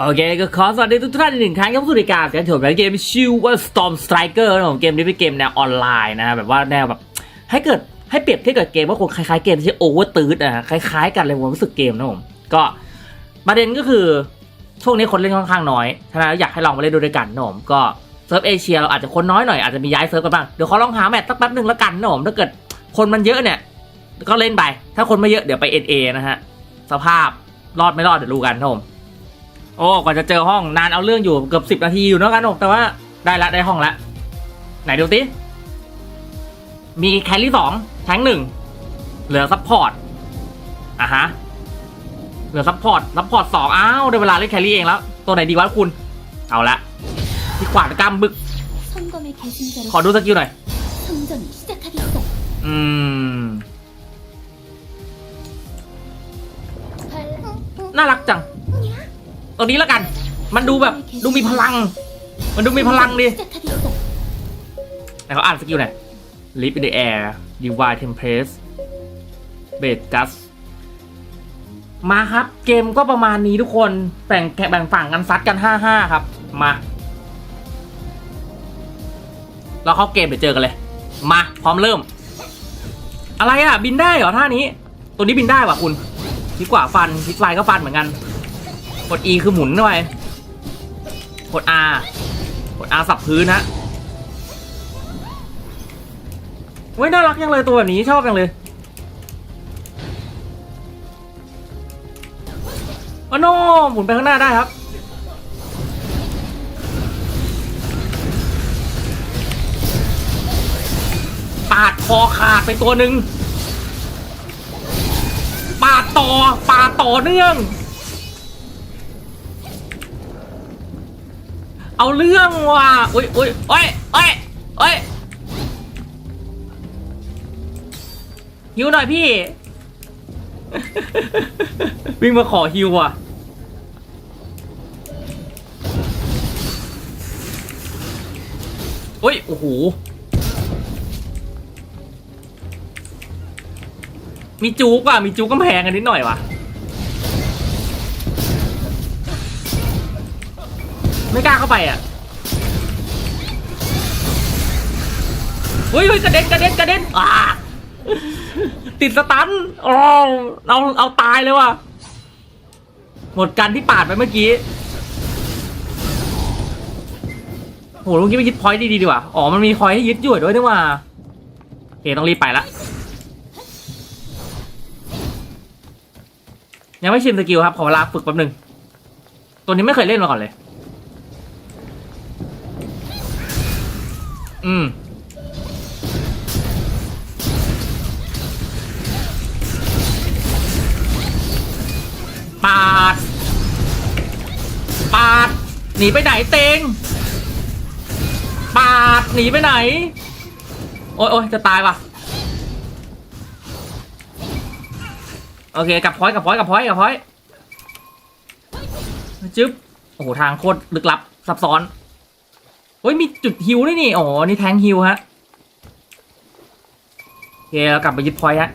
โอเคก็ขอสวัสดีทุกท่านอีกหนึ่งครั้งครับสู่รายการการถมเกมชื่อว่า Storm Striker นะผมเกมนี้เป็นเกมแนวออนไลน์นะแบบว่าแนวแบบให้เกิดให้เปรียบเทียบกับเกมว่าคงคล้ายๆเกมที่โอเวอร์ตืดอะคล้ายๆ กันเลยผมรู้สึกเกมนะผมก็ประเด็นก็คือช่วงนี้คนเล่นค่อนข้างน้อยฉะนั้นอยากให้ลองมาเล่นดูด้วยกันนะผมก็เซิร์ฟเอเชียเราอาจจะคนน้อยหน่อยอาจจะมีย้ายเซิร์ฟกันบ้างเดี๋ยวขอลองหาแมตช์สักแป๊บหนึ่งแล้วกันนะผมถ้าเกิดคนมันเยอะเนี่ยก็เล่นไปถ้าคนไม่เยอะเดี๋ยวไป NA นะฮะสภาพรอดไม่รอดเดี๋ยวรู้กันนะผม โอ้กว่าจะเจอห้องนานเอาเรื่องอยู่เกือบสิบนาทีอยู่นะกันหนกแต่ว่าได้ละได้ห้องละ ไหนดูติมีแคลรี่สองแทงหนึ่งเหลือซัพพอร์ตอะฮะเหลือซัพพอร์ตซัพพอร์ตสองอ้าวได้เวลาเล่นแคลรี่เองแล้ว ตัวไหนดีวะคุณ เอาละที่ขวานกำบึก ขอดูสกิลหน่อยอืมน่ารักจัง ตรงนี้แล้วกัน มันดูแบบดูมีพลัง มันดูมีพลังดิไหนเขาอ่านสกิลหน่อย Leap in the air Divine Tempest b a t g u s มาครับ เกมก็ประมาณนี้ทุกคนแบ่งแบ่งฝั่งกันซัดกัน 5-5 ครับ มาเราเข้าเกมไปเจอกันเลย มาพร้อมเริ่ม อะไรอะ บินได้เหรอท่านี้ ตัวนี้บินได้ว่ะคุณดีกว่าฟันทิศซ้ายก็ฟันเหมือนกัน กด E คือหมุนหน่อยกด R กด R สับพื้นฮะเว้ยน่ารักยังเลยตัวแบบนี้ชอบยังเลยอ๋อโนหมุนไปข้างหน้าได้ครับ ปาดคอขาดไปตัวหนึ่งปาดต่อ ปาดต่อเนื่อง เอาเรื่องว่ะอุ้ยอุ้ยโอ้ยโอ้ยโอ้ยฮิวหน่อยพี่ วิ่งมาขอฮิวอะอุ้ย โอ้โห มีจูกว่ะ มีจูกกำแพงกันนิดหน่อยว่ะ ไม่กล้าเข้าไปอะเฮ้ยเฮ้ยกระเด็นกระเด็นกระเด็นอ่าติดสตันอ๋อเอาเอาตายเลยว่ะหมดกันที่ปาดไปเมื่อกี้โหลุงกี้ไปยึดพอยต์ดีๆดีกว่าอ๋อมันมีพอยต์ให้ยึดอยู่ด้วยนี่ว่าโอเคต้องรีบไปละยังไม่ชินสกิลครับขอเวลาฝึกแป๊บหนึงตัวนี้ไม่เคยเล่นมาก่อนเลย อืมปาด ปาด หนีไปไหนเตง ปาด หนีไปไหน โอ้ยโอ้ยจะตายว่ะ โอเคกลับพอยกลับพอยกลับพอยกลับพอยจึ๊บ โอ้โห ทางโคตรลึกลับซับซ้อน ฮ้ยมีจุดฮิวด้วยนี่อ๋อนี่แทงฮิวฮะโอเคเรากลับไปยึดพอยฮะ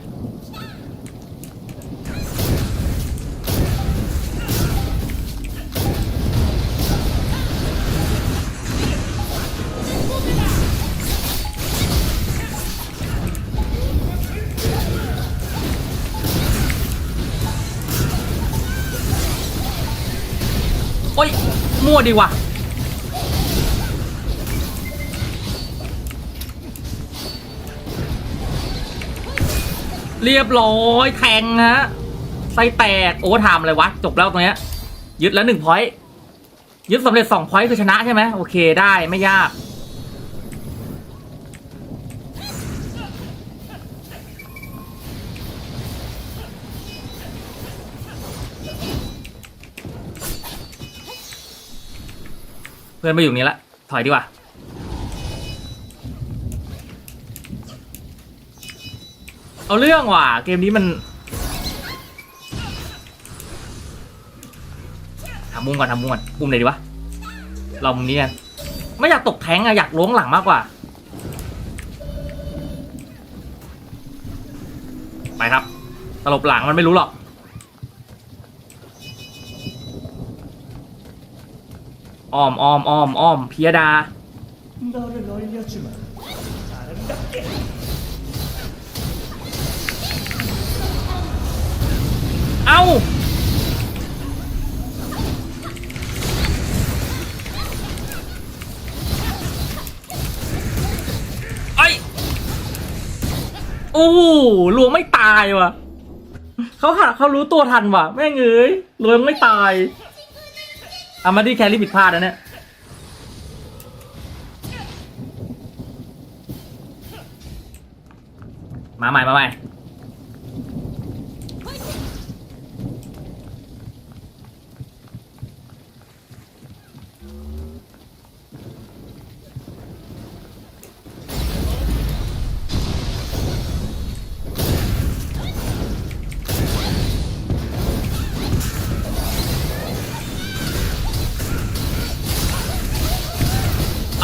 โอ้ยมั่วดีว่ะ เรียบร้อยแทงฮะไส้แตกโอ้ทำอะไรวะ จบแล้วตรงเนี้ย ยึดแล้วหนึ่งพอยต์ยึดสำเร็จสองพอยต์คือชนะใช่ไหมโอเคได้ไม่ยาก เพื่อนมาอยู่นี้ละ ถอยดีกว่า เอาเรื่องว่ะ เกมนี้มันทำมุมก่อนทำมุมก่อนมุมไหนดีวะลองมุมนี้กันไม่อยากตกแทงอะอยากล้วงหลังมากกว่า ไปครับตลบหลังมันไม่รู้หรอกอ้อมอ้อมอ้อมอ้อมพิยดา เอ้าไอ้โอ้โหลวงไม่ตายว่ะเขาหาเขารู้ตัวทันว่ะแม่งเอ้ยลวงไม่ตายอามาดีแคลรี่ผิดพลาดนะเนี่ยมาใหม่มาใหม่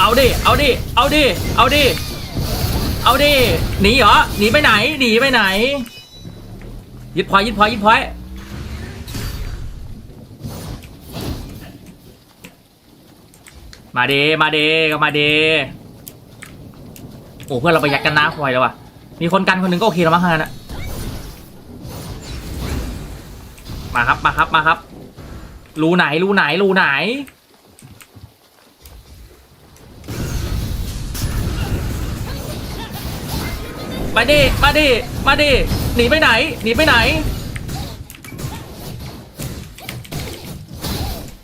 เอาดิ เอาดิ เอาดิ เอาดิ เอาดิ หนีเหรอ หนีไปไหน หนีไปไหน ยึดพอยยึดพอยยึดพอยมาเดมาเดก็มาเดโอ้เพื่อนเราไปยัดกันน้ำพอยแล้วว่ะ มีคนกันคนหนึ่งก็โอเคแล้วมั้งฮะนะมาครับ มาครับ มาครับ รูไหน รูไหน รูไหน มาดิมาดิมาดิหนีไปไหน หนีไปไหน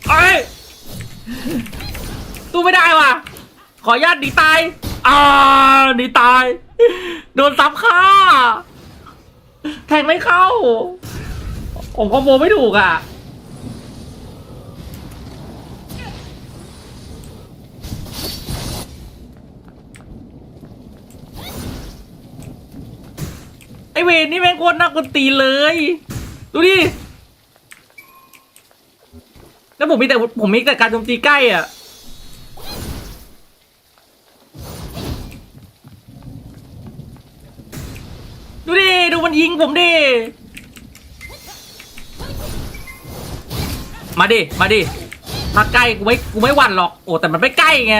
เอ้ยตู้ไม่ได้ว่ะ ขออนุญาตหนีตายอ่าหนีตาย โดนซ้ำฆ่า แทงไม่เข้า ผมคอมโบไม่ถูกอะ เวนนี่แม่งโคตรน่ากวนตีนเลย ดูดิ แล้วผมมีแต่ผมมีแต่การโจมตีใกล้อะ ดูดิ ดูมันยิงผมดิ มาดิ มาดิถ้าใกล้กูไม่กูไม่หวั่นหรอก โอ้แต่มันไม่ใกล้ไง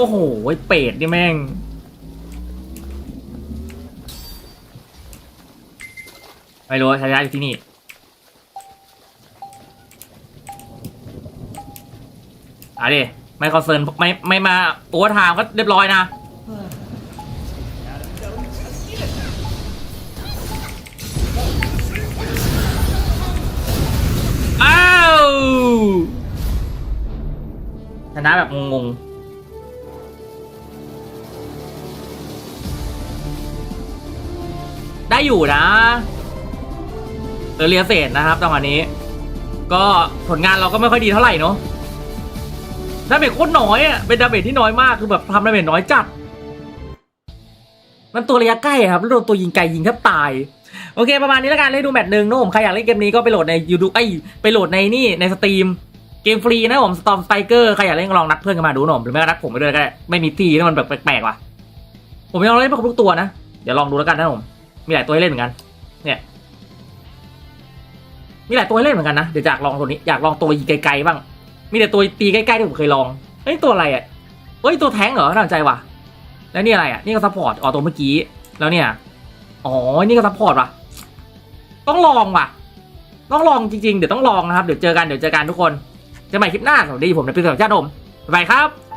อ้โหไอ้เป็ดนี่แม่ง ไม่รู้ชายาอยู่ที่นี่ อะดิ ไม่คอนเซิร์นไม่ไม่มาโอเวอร์ไทม์ก็เรียบร้อยนะอ้าวชนะแบบงงๆ อยู่นะเออเรียเศษนะครับจังหวะนี้ ก็ผลงานเราก็ไม่ค่อยดีเท่าไหร่เนาะดาเมจโคตรน้อยอะเป็นดาเมจที่น้อยมากคือแบบทำดาเมจน้อยจัด มันตัวระยะใกล้ครับแล้วโดนตัวยิงไกลยิงแทบตายโอเค ประมาณนี้แล้วกันให้ดูแมตช์หนึ่งนะผมใครอยากเล่นเกมนี้ก็ไปโหลดใน YouTube ไอยไปโหลดในนี่ในสตรีมเกมฟรีนะผม Storm Striker ใครอยากเล่นก็ลองนัดเพื่อนกันมาดูหนะผมหรือไม่ก็นัดผมไปด้วยก็ได้ไม่มีตีที่มันแบบแปลกๆว่ะผมยังเล่นไม่ครบทุกตัวนะ เดี๋ยวลองดูแล้วกันนะผม มีหลายตัวให้เล่นเหมือนกัน เนี่ย มีหลายตัวให้เล่นเหมือนกันนะ เดี๋ยวอยากลองตัวนี้ อยากลองตัวยิงไกลๆบ้าง มีแต่ตัวตีใกล้ๆที่ผมเคยลองเฮ้ยตัวอะไรอะเฮ้ยตัวแท้งเหรอน่าสนใจว่ะ แล้วนี่อะไรอะ นี่ก็ซัพพอร์ต อ๋อตัวเมื่อกี้ แล้วเนี่ย อ๋อ นี่ก็ซัพพอร์ตว่ะ ต้องลองว่ะ ต้องลองจริงๆ เดี๋ยวต้องลองนะครับ เดี๋ยวเจอกัน เดี๋ยวเจอกันทุกคนเจอกันใหม่คลิปหน้า สวัสดีผมในปีศาจชาติผมบ๊ายบายครับ